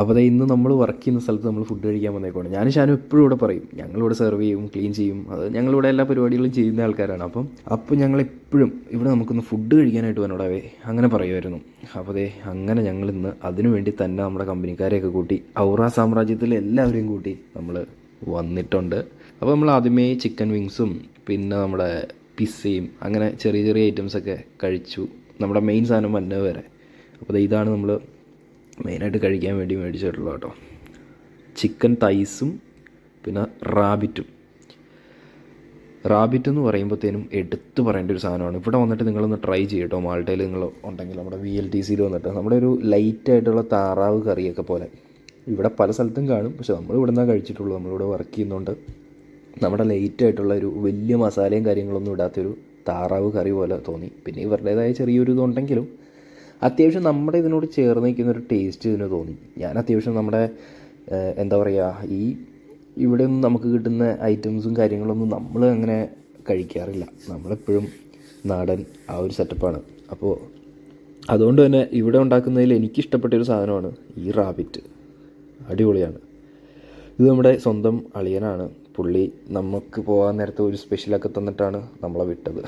അപ്പോൾ അതെ ഇന്ന് നമ്മൾ വർക്ക് ചെയ്യുന്ന സ്ഥലത്ത് നമ്മൾ ഫുഡ് കഴിക്കാൻ വന്നേക്കാണ് ഞാൻ ഷാനും എപ്പോഴും ഇവിടെ പറയും ഞങ്ങളിവിടെ സെർവ് ചെയ്യും ക്ലീൻ ചെയ്യും. അത് ഞങ്ങളിവിടെ എല്ലാ പരിപാടികളും ചെയ്യുന്ന ആൾക്കാരാണ്. അപ്പം അപ്പോൾ ഞങ്ങൾ എപ്പോഴും ഇവിടെ നമുക്കൊന്ന് ഫുഡ് കഴിക്കാനായിട്ട് വന്നോടാവേ അങ്ങനെ പറയുമായിരുന്നു. അപ്പോൾ അതെ അങ്ങനെ ഞങ്ങൾ ഇന്ന് അതിനു വേണ്ടി തന്നെ നമ്മുടെ കമ്പനിക്കാരെയൊക്കെ കൂട്ടി ഔറ സാമ്രാജ്യത്തിലെ എല്ലാവരെയും കൂട്ടി നമ്മൾ വന്നിട്ടുണ്ട്. അപ്പോൾ നമ്മൾ ആദ്യമേ ചിക്കൻ വിങ്സും പിന്നെ നമ്മുടെ പിസ്സയും അങ്ങനെ ചെറിയ ചെറിയ ഐറ്റംസൊക്കെ കഴിച്ചു. നമ്മുടെ മെയിൻ സാധനം വന്നത് വരെ. അപ്പോൾ ഇതാണ് നമ്മൾ മെയിനായിട്ട് കഴിക്കാൻ വേണ്ടി മേടിച്ചിട്ടുള്ളത് കേട്ടോ. ചിക്കൻ തൈസും പിന്നെ റാബിറ്റും. റാബിറ്റ് എന്ന് പറയുമ്പോഴത്തേനും എടുത്തു പറയേണ്ട ഒരു സാധനമാണ്. ഇവിടെ വന്നിട്ട് നിങ്ങളൊന്ന് ട്രൈ ചെയ്യട്ടോ. മാൾട്ടയിൽ നിങ്ങൾ ഉണ്ടെങ്കിൽ നമ്മുടെ വി എൽ ടി സിയിൽ വന്നിട്ട്. നമ്മുടെ ഒരു ലൈറ്റ് ആയിട്ടുള്ള താറാവ് കറിയൊക്കെ പോലെ. ഇവിടെ പല സ്ഥലത്തും കാണും. പക്ഷെ നമ്മൾ ഇവിടെ നിന്നാണ് കഴിച്ചിട്ടുള്ളൂ നമ്മളിവിടെ വർക്ക് ചെയ്യുന്നുണ്ട്. നമ്മുടെ ലൈറ്റ് ആയിട്ടുള്ള ഒരു വലിയ മസാലയും കാര്യങ്ങളൊന്നും ഇടാത്തൊരു താറാവ് കറി പോലെ തോന്നി. പിന്നെ ഇവരുടേതായ ചെറിയൊരു ഇതുണ്ടെങ്കിലും അത്യാവശ്യം നമ്മുടെ ഇതിനോട് ചേർന്ന് നിൽക്കുന്ന ഒരു ടേസ്റ്റ് ഇതിന് തോന്നി. ഞാൻ അത്യാവശ്യം നമ്മുടെ എന്താ പറയുക ഈ ഇവിടെ ഒന്നും നമുക്ക് കിട്ടുന്ന ഐറ്റംസും കാര്യങ്ങളൊന്നും നമ്മൾ അങ്ങനെ കഴിക്കാറില്ല. നമ്മളെപ്പോഴും നാടൻ ആ ഒരു സെറ്റപ്പാണ് അപ്പോൾ അതുകൊണ്ട് തന്നെ ഇവിടെ ഉണ്ടാക്കുന്നതിൽ എനിക്കിഷ്ടപ്പെട്ട ഒരു സാധനമാണ് ഈ റാബിറ്റ് അടിപൊളിയാണ്. ഇത് നമ്മുടെ സ്വന്തം അളിയനാണ്. പുള്ളി നമുക്ക് പോകാൻ നേരത്തെ ഒരു സ്പെഷ്യലൊക്കെ തന്നിട്ടാണ് നമ്മളെ വിട്ടത്.